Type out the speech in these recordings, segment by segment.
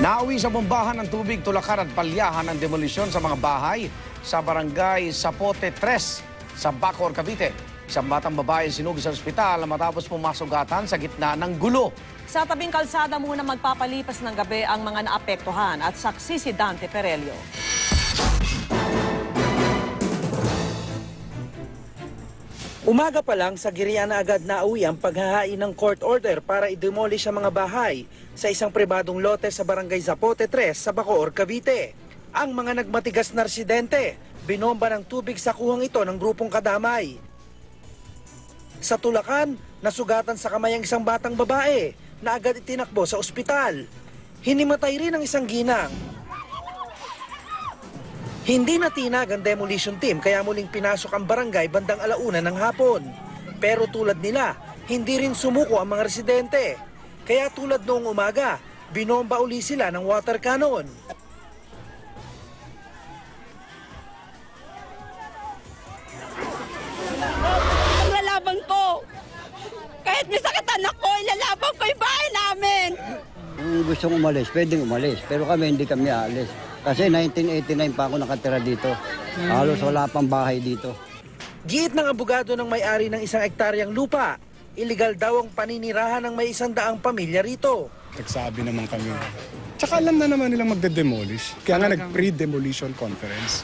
Nauwi sa bombahan ng tubig, tulakan at palyahan ng demolisyon sa mga bahay sa barangay Sapote 3 sa Bacor, Cavite. Isang batang babae sinugi sa ospital matapos pumasugatan sa gitna ng gulo. Sa tabing kalsada muna magpapalipas ng gabi ang mga naapektuhan at saksi si Dante Perelio. Umaga pa lang sa Giriana agad na uwi ang paghahain ng court order para i-demolish ang mga bahay sa isang pribadong lote sa barangay Zapote 3 sa Bacoor, Cavite. Ang mga nagmatigas na residente, binomba ng tubig sa kuhang ito ng grupong kadamay. Sa tulakan, nasugatan sa kamay ang isang batang babae na agad itinakbo sa ospital. Hinimatay rin ang isang ginang. Hindi natinag ang demolition team kaya muling pinasok ang barangay bandang alauna ng hapon. Pero tulad nila, hindi rin sumuko ang mga residente. Kaya tulad noong umaga, binomba uli sila ng water cannon. Ilalaban ko. Kahit may sakitan ako, ilalaban ko yung bahay namin. Kung gustong umalis, pwedeng umalis. Pero kami hindi kami aalis. Kasi 1989 pa ako nakatira dito. Halos wala pang bahay dito. Giit ng abogado ng may-ari ng isang ektaryang lupa, iligal daw ang paninirahan ng may isang daang pamilya rito. Nagsabi naman kami. Tsaka alam na naman nilang magde-demolish. Kaya nga nag-pre-demolition conference.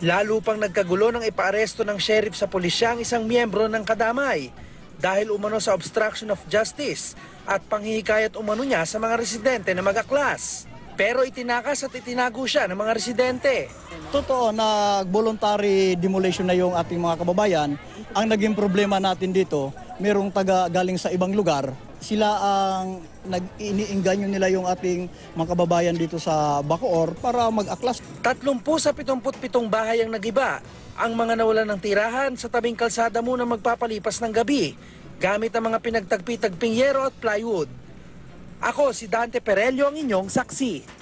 Lalo pang nagkagulo ng ipaaresto ng sheriff sa pulisya ang isang miyembro ng kadamay dahil umano sa obstruction of justice at panghihikayat umano niya sa mga residente na mag-aklas. Pero itinakas at itinago siya ng mga residente. Totoo na voluntary demolition na yung ating mga kababayan. Ang naging problema natin dito, merong taga galing sa ibang lugar. Sila ang nag-iniinganyo nila yung ating mga kababayan dito sa Bacoor para mag-aklas. 30 sa 77 bahay ang nagiba. Ang mga nawalan ng tirahan sa tabing kalsada muna magpapalipas ng gabi gamit ang mga pinagtagpi-tagping yero at plywood. Ako si Dante Perelio ang inyong saksi.